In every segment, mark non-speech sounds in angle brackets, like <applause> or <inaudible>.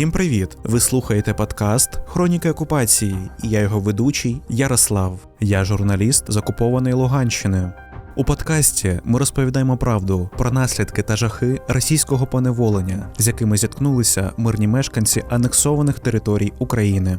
Усім привіт! Ви слухаєте подкаст Хроніки окупації, і я його ведучий Ярослав. Я журналіст з окупованої Луганщини. У подкасті ми розповідаємо правду про наслідки та жахи російського поневолення, з якими зіткнулися мирні мешканці анексованих територій України.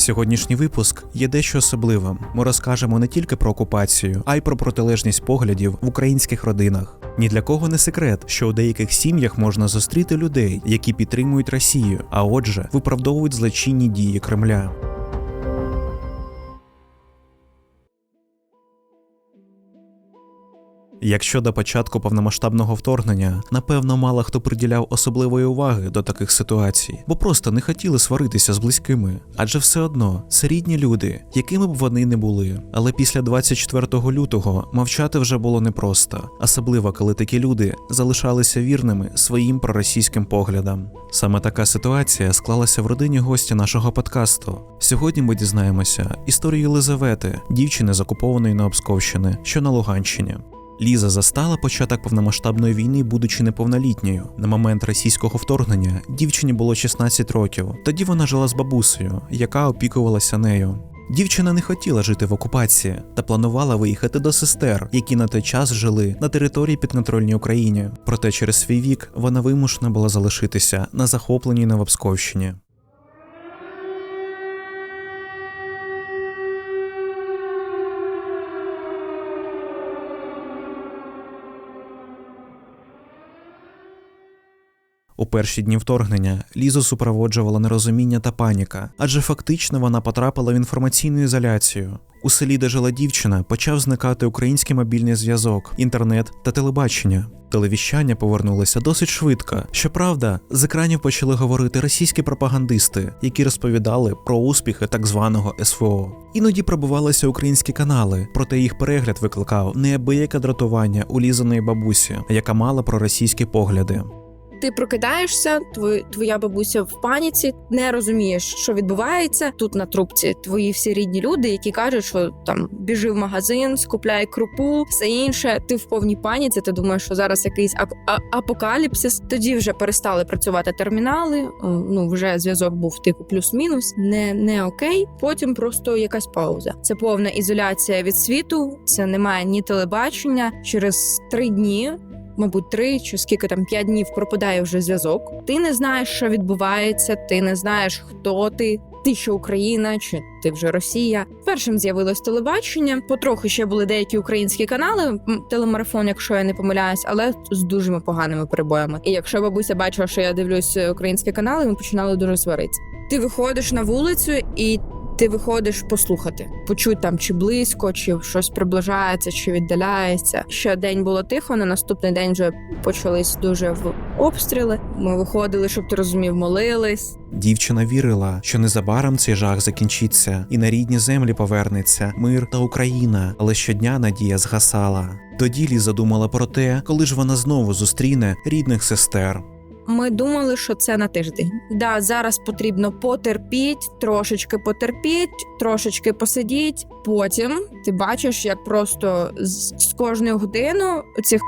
Сьогоднішній випуск є дещо особливим. Ми розкажемо не тільки про окупацію, а й про протилежність поглядів в українських родинах. Ні для кого не секрет, що у деяких сім'ях можна зустріти людей, які підтримують Росію, а отже, виправдовують злочинні дії Кремля. Якщо до початку повномасштабного вторгнення, напевно, мало хто приділяв особливої уваги до таких ситуацій, бо просто не хотіли сваритися з близькими, адже все одно це рідні люди, якими б вони не були. Але після 24 лютого мовчати вже було непросто, особливо коли такі люди залишалися вірними своїм проросійським поглядам. Саме така ситуація склалася в родині гостя нашого подкасту. Сьогодні ми дізнаємося історію Єлизавети, дівчини з окупованої Новопсковщини, що на Луганщині. Ліза застала початок повномасштабної війни, будучи неповнолітньою. На момент російського вторгнення дівчині було 16 років. Тоді вона жила з бабусею, яка опікувалася нею. Дівчина не хотіла жити в окупації та планувала виїхати до сестер, які на той час жили на території підконтрольній Україні. Проте через свій вік вона вимушена була залишитися на захопленій Новопсковщині. У перші дні вторгнення Лізу супроводжувала нерозуміння та паніка, адже фактично вона потрапила в інформаційну ізоляцію. У селі, де жила дівчина, почав зникати український мобільний зв'язок, інтернет та телебачення. Телевіщання повернулося досить швидко. Щоправда, з екранів почали говорити російські пропагандисти, які розповідали про успіхи так званого СВО. Іноді пробувалися українські канали, проте їх перегляд викликав неабияке дратування у лізаної бабусі, яка мала проросійські погляди. Ти прокидаєшся, твоя, твоя бабуся в паніці, не розумієш, що відбувається. Тут на трубці твої всі рідні люди, які кажуть, що там біжи в магазин, скупляй крупу, все інше. Ти в повній паніці. Ти думаєш, що зараз якийсь ап- апокаліпсис. Тоді вже перестали працювати термінали. Ну вже зв'язок був типу плюс-мінус, не, не окей. Потім просто якась пауза. Це повна ізоляція від світу. Це немає ні телебачення. Через три дні мабуть, три чи скільки там п'ять днів пропадає вже зв'язок. Ти не знаєш, що відбувається, ти не знаєш, хто ти. Ти що Україна, чи ти вже Росія? Першим з'явилось телебачення. Потроху ще були деякі українські канали, телемарафон, якщо я не помиляюсь, але з дуже поганими перебоями. І якщо бабуся бачила, що я дивлюсь е, українські канали, ми починали дуже сваритися. Ти виходиш на вулицю і. Ти виходиш послухати, почуть там чи близько, чи щось приближається, чи віддаляється. Ще день було тихо. На наступний день вже почались дуже в обстріли. Ми виходили, щоб ти розумів, молились. Дівчина вірила, що незабаром цей жах закінчиться, і на рідні землі повернеться мир та Україна, але щодня надія згасала. Тоді Ліза думала про те, коли ж вона знову зустріне рідних сестер. Ми думали, що це на тиждень. Да, зараз потрібно потерпіть, трошечки потерпіть, трошечки посидіть. Потім ти бачиш, як просто з, з кожною годиною цих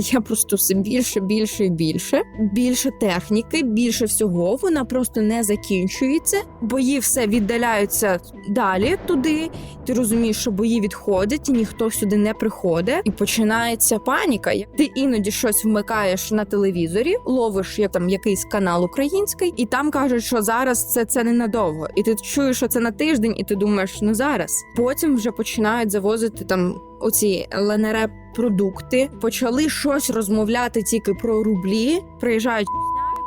стає просто все більше, більше і більше. Більше техніки, більше всього. Вона просто не закінчується. Бої все віддаляються далі туди. Ти розумієш, що бої відходять, і ніхто сюди не приходить, і починається паніка. Ти іноді щось вмикаєш на телевізорі, ловиш як там якийсь канал український, і там кажуть, що зараз це, це ненадовго. І ти чуєш, що це на тиждень, і ти думаєш, ну зараз. Потім вже починають завозити там оці ЛНР продукти. Почали щось розмовляти тільки про рублі. Приїжджають.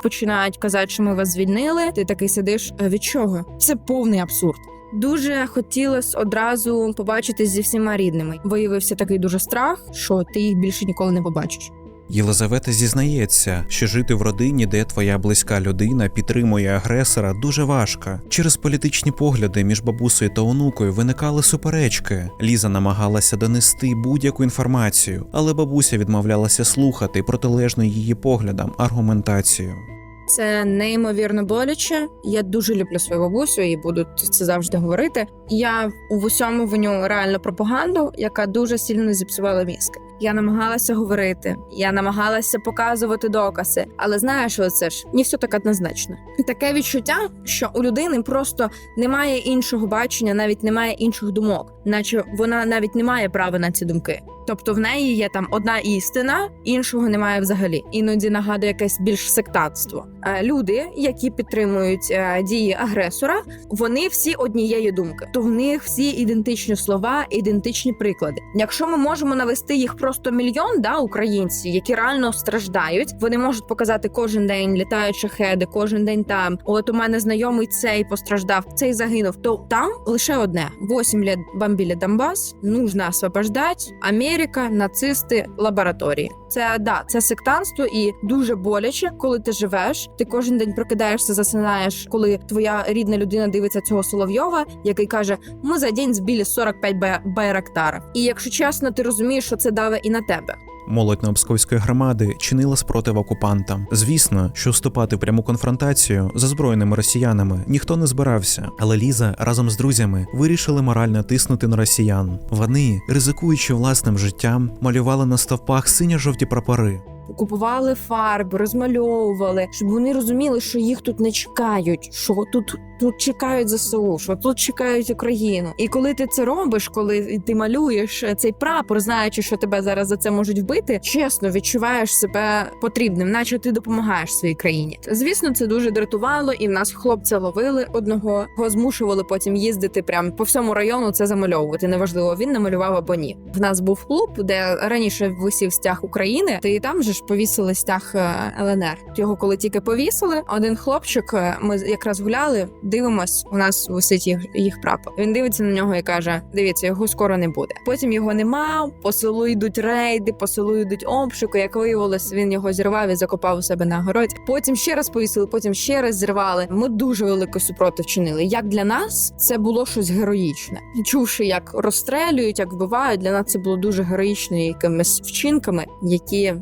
Починають казати, що ми вас звільнили. Ти такий сидиш. Від чого? Це повний абсурд. Дуже хотілося одразу побачитись зі всіма рідними. Виявився такий дуже страх, що ти їх більше ніколи не побачиш. Єлизавета зізнається, що жити в родині, де твоя близька людина підтримує агресора, дуже важко. Через політичні погляди між бабусею та онукою виникали суперечки. Ліза намагалася донести будь-яку інформацію, але бабуся відмовлялася слухати протилежну її поглядам аргументацію. Це неймовірно боляче. Я дуже люблю свою бабусю і буду це завжди говорити. Я у усьому виню реально пропаганду, яка дуже сильно зіпсувала мізки. Я намагалася говорити, я намагалася показувати докази. Але знаєш, оце ж не все так однозначно. Таке відчуття, що у людини просто немає іншого бачення, навіть немає інших думок, наче вона навіть не має права на ці думки. Тобто в неї є там одна істина, іншого немає взагалі. Іноді нагадує якесь більш сектантство. Е, Люди, які підтримують е, дії агресора, вони всі однієї думки. То в них всі ідентичні слова, ідентичні приклади. Якщо ми можемо навести їх просто мільйон, да, українців, які реально страждають, вони можуть показати кожен день літають хеди, кожен день там. От у мене знайомий цей постраждав, цей загинув. То там лише одне: 8 літ бомбили Донбас, нужно освобождать. Америка, нацисти, лабораторії. Це да, це сектанство, і дуже боляче, коли ти живеш. Ти кожен день прокидаєшся, засинаєш, коли твоя рідна людина дивиться цього Соловйова, який каже: Ми за день збили 45 бай- байрактарів. І якщо чесно, ти розумієш, що це даве і на тебе. Молодь Новопсковської громади чинила спротив окупантам. Звісно, що вступати в пряму конфронтацію з озброєними росіянами ніхто не збирався, але Ліза разом з друзями вирішили морально тиснути на росіян. Вони, ризикуючи власним життям, малювали на стовпах синьо-жовті прапори. Купували фарби, розмальовували, щоб вони розуміли, що їх тут не чекають, що тут, тут чекають ЗСУ, що тут чекають Україну. І коли ти це робиш, коли ти малюєш цей прапор, знаючи, що тебе зараз за це можуть вбити, чесно відчуваєш себе потрібним, наче ти допомагаєш своїй країні. Звісно, це дуже дратувало, і в нас хлопця ловили одного, його змушували потім їздити прямо по всьому району. Це замальовувати. Неважливо, він намалював або ні. В нас був клуб, де раніше висів стяг України, і там же ж повісили стяг е, ЛНР. Його коли тільки повісили, один хлопчик, е, ми якраз гуляли, дивимось, у нас висить їх, їх прапор. Він дивиться на нього і каже: Дивіться, його скоро не буде. Потім його нема. По селу йдуть рейди, по селу йдуть обшуки. Як виявилось, він його зірвав і закопав у себе на городі. Потім ще раз повісили, потім ще раз зірвали. Ми дуже великий супротив чинили. Як для нас це було щось героїчне. Чувши, як розстрелюють, як вбивають, для нас це було дуже героїчно якимись вчинками, які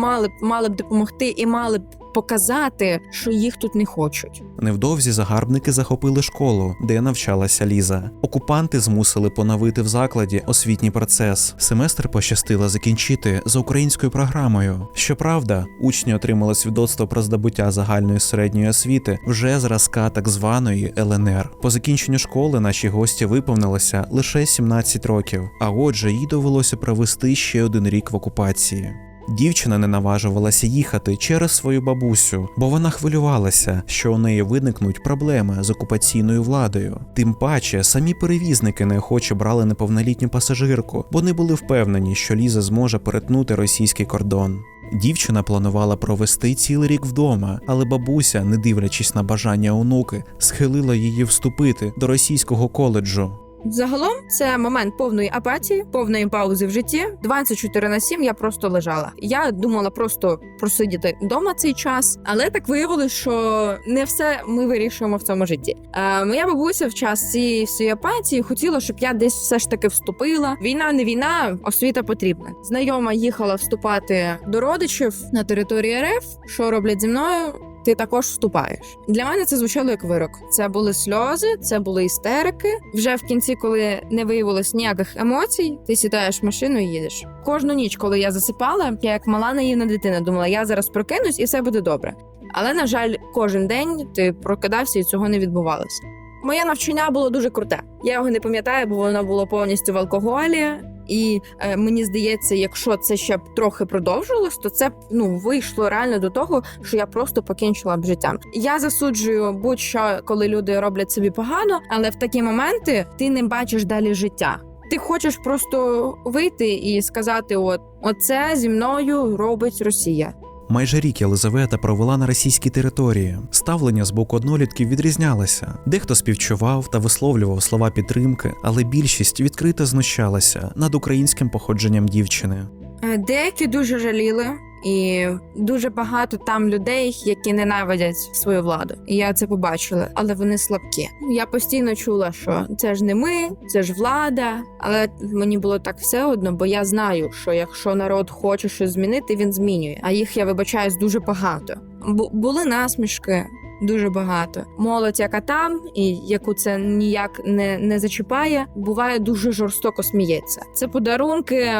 мали б мали б допомогти і мали б показати, що їх тут не хочуть. Невдовзі загарбники захопили школу, де навчалася Ліза. Окупанти змусили поновити в закладі освітній процес. Семестр пощастило закінчити за українською програмою. Щоправда, учні отримали свідоцтво про здобуття загальної середньої освіти вже зразка так званої ЛНР. По закінченню школи наші гості виповнилося лише 17 років, а отже, їй довелося провести ще один рік в окупації. Дівчина не наважувалася їхати через свою бабусю, бо вона хвилювалася, що у неї виникнуть проблеми з окупаційною владою. Тим паче, самі перевізники неохоче брали неповнолітню пасажирку, бо не були впевнені, що Ліза зможе перетнути російський кордон. Дівчина планувала провести цілий рік вдома, але бабуся, не дивлячись на бажання онуки, схилила її вступити до російського коледжу. Загалом це момент повної апатії, повної паузи в житті. 24 на 7 я просто лежала. Я думала просто просидіти вдома цей час, але так виявилось, що не все ми вирішуємо в цьому житті. Е, моя бабуся в час цієї всієї апатії хотіла, щоб я десь все ж таки вступила. Війна не війна, освіта потрібна. Знайома їхала вступати до родичів на території РФ. Що роблять зі мною? Ти також вступаєш. Для мене це звучало як вирок. Це були сльози, це були істерики. Вже в кінці, коли не виявилось ніяких емоцій, ти сідаєш в машину і їдеш. Кожну ніч, коли я засипала, я як мала наївна дитина, думала, я зараз прокинусь і все буде добре. Але на жаль, кожен день ти прокидався і цього не відбувалося. Моє навчання було дуже круте. Я його не пам'ятаю, бо воно було повністю в алкоголі. І е, мені здається, якщо це ще б трохи продовжилось, то це б ну вийшло реально до того, що я просто покінчила б життям. Я засуджую будь-що, коли люди роблять собі погано, але в такі моменти ти не бачиш далі життя. Ти хочеш просто вийти і сказати: от оце зі мною робить Росія. Майже рік Єлизавета провела на російській території. Ставлення з боку однолітків відрізнялося. Дехто співчував та висловлював слова підтримки, але більшість відкрито знущалася над українським походженням дівчини. Е, Деякі дуже жаліли, і дуже багато там людей, які ненавидять свою владу. І я це побачила, але вони слабкі. Я постійно чула, що це ж не ми, це ж влада. Але мені було так все одно, бо я знаю, що якщо народ хоче щось змінити, він змінює. А їх я вибачаюсь дуже багато. Бу- були насмішки. Дуже багато молодь, яка там, і яку це ніяк не, не зачіпає, буває дуже жорстоко сміється. Це подарунки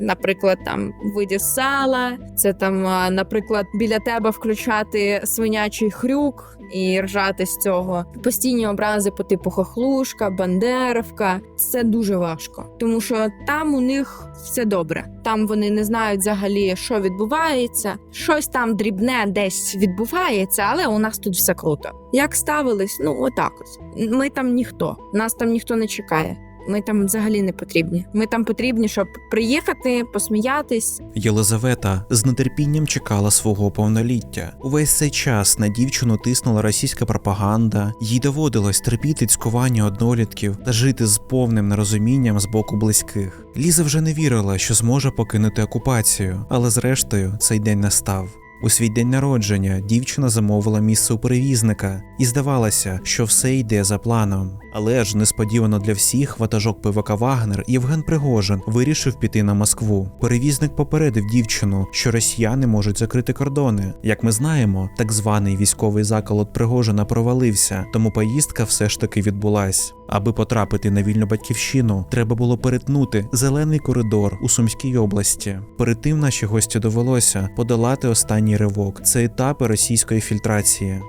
наприклад, там видів сала, це там, наприклад, біля тебе включати свинячий хрюк. І ржати з цього постійні образи по типу хохлушка, бандеровка. Це дуже важко, тому що там у них все добре. Там вони не знають взагалі, що відбувається. Щось там дрібне десь відбувається, але у нас тут все круто. Як ставились? Ну отак ось. Ми там ніхто, нас там ніхто не чекає. Ми там взагалі не потрібні. Ми там потрібні, щоб приїхати, посміятись. Єлизавета з нетерпінням чекала свого повноліття. Увесь цей час на дівчину тиснула російська пропаганда, їй доводилось терпіти цькування однолітків та жити з повним нерозумінням з боку близьких. Ліза вже не вірила, що зможе покинути окупацію, але зрештою цей день настав. У свій день народження дівчина замовила місце у перевізника, і здавалося, що все йде за планом. Але ж несподівано для всіх ватажок ПВК Вагнер Євген Пригожин вирішив піти на Москву. Перевізник попередив дівчину, що росіяни можуть закрити кордони. Як ми знаємо, так званий військовий заколот Пригожина провалився, тому поїздка все ж таки відбулась. Аби потрапити на вільну батьківщину, треба було перетнути зелений коридор у Сумській області. Перед тим наші гості довелося подолати останній ривок. Це етапи російської фільтрації.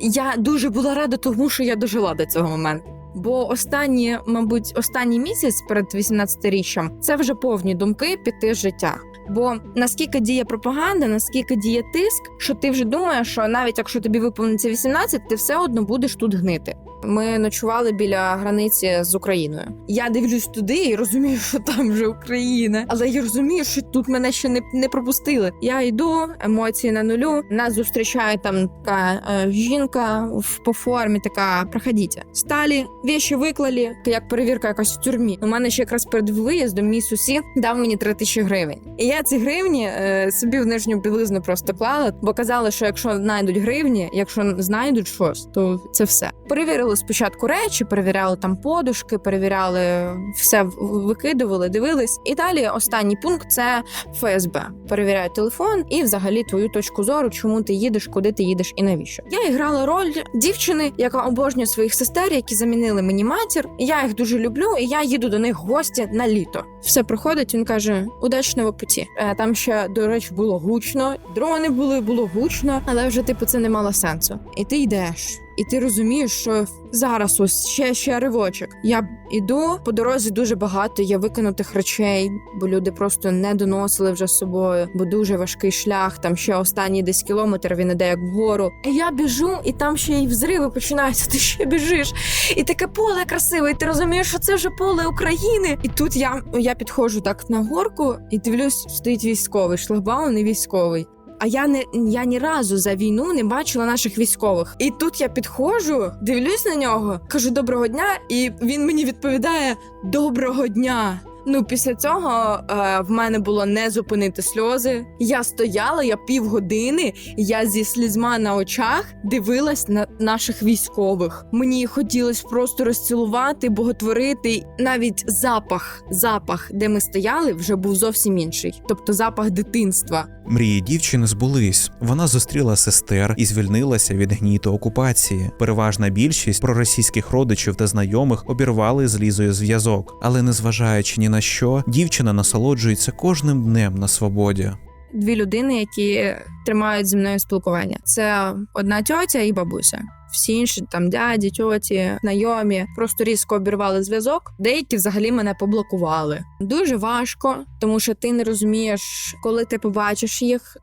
Я дуже була рада, тому що я дожила до цього моменту. Бо останні, мабуть, останній місяць перед 18-річчям це вже повні думки піти з життя. Бо наскільки діє пропаганда, наскільки діє тиск, що ти вже думаєш, що навіть якщо тобі виповниться 18, ти все одно будеш тут гнити. Ми ночували біля границі з Україною. Я дивлюсь туди і розумію, що там вже Україна, але я розумію, що тут мене ще не, не пропустили. Я йду, емоції на нулю. Нас зустрічає там така е, жінка в по формі, така проходіть. Сталі, віші виклали, як перевірка якась в тюрмі. У мене ще якраз перед виїздом мій сусід дав мені 3 тисячі гривень. І я ці гривні е, собі в нижню білизну просто клала, бо казали, що якщо знайдуть гривні, якщо знайдуть щось, то це все. Перевірили спочатку речі, перевіряли там подушки, перевіряли все, викидували, дивились. І далі останній пункт це ФСБ. Перевіряють телефон і взагалі твою точку зору, чому ти їдеш, куди ти їдеш і навіщо. Я грала роль дівчини, яка обожнює своїх сестер, які замінили мені матір. Я їх дуже люблю, і я їду до них в гості на літо. Все проходить. Він каже: удачного путі. Е, Там ще, до речі, було гучно, дрони були, було гучно, але вже типу це не мало сенсу. І ти йдеш. І ти розумієш, що зараз ось ще ще ривочок. Я іду по дорозі дуже багато є викинутих речей, бо люди просто не доносили вже з собою, бо дуже важкий шлях. Там ще останній десь кілометр він іде як вгору. І я біжу, і там ще й взриви починаються. <laughs> Ти ще біжиш, і таке поле красиве. І ти розумієш, що це вже поле України. І тут я, я підходжу так на горку і дивлюсь, стоїть військовий шлагбаум і військовий. А я не я ні разу за війну не бачила наших військових. І тут я підходжу, дивлюсь на нього, кажу доброго дня, і він мені відповідає Доброго дня. Ну, після цього е, в мене було не зупинити сльози. Я стояла, я півгодини, я зі слізьма на очах дивилась на наших військових. Мені хотілося просто розцілувати, боготворити. Навіть запах, запах, де ми стояли, вже був зовсім інший, тобто запах дитинства. Мрії дівчини збулись. Вона зустріла сестер і звільнилася від гніту окупації. Переважна більшість проросійських родичів та знайомих обірвали з лізою зв'язок, але незважаючи ні на що, дівчина насолоджується кожним днем на свободі. Дві людини, які тримають зі мною спілкування. Це одна тьотя і бабуся. Всі інші там дяді, тьоті, знайомі просто різко обірвали зв'язок. Деякі взагалі мене поблокували. Дуже важко, тому що ти не розумієш, коли ти побачиш їх.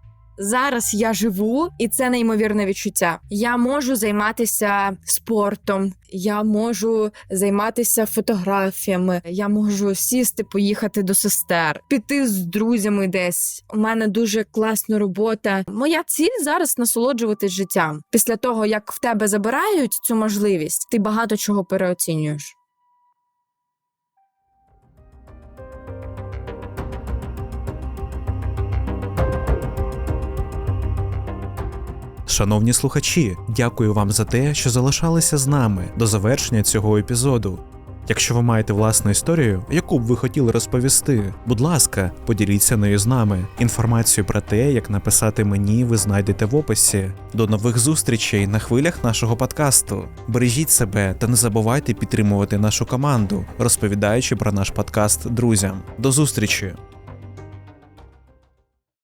Зараз я живу, і це неймовірне відчуття. Я можу займатися спортом, я можу займатися фотографіями, я можу сісти, поїхати до сестер, піти з друзями десь. У мене дуже класна робота. Моя ціль зараз насолоджуватись життям. Після того, як в тебе забирають цю можливість, ти багато чого переоцінюєш. Шановні слухачі, дякую вам за те, що залишалися з нами до завершення цього епізоду. Якщо ви маєте власну історію, яку б ви хотіли розповісти, будь ласка, поділіться нею з нами. Інформацію про те, як написати мені, ви знайдете в описі. До нових зустрічей на хвилях нашого подкасту. Бережіть себе та не забувайте підтримувати нашу команду, розповідаючи про наш подкаст друзям. До зустрічі!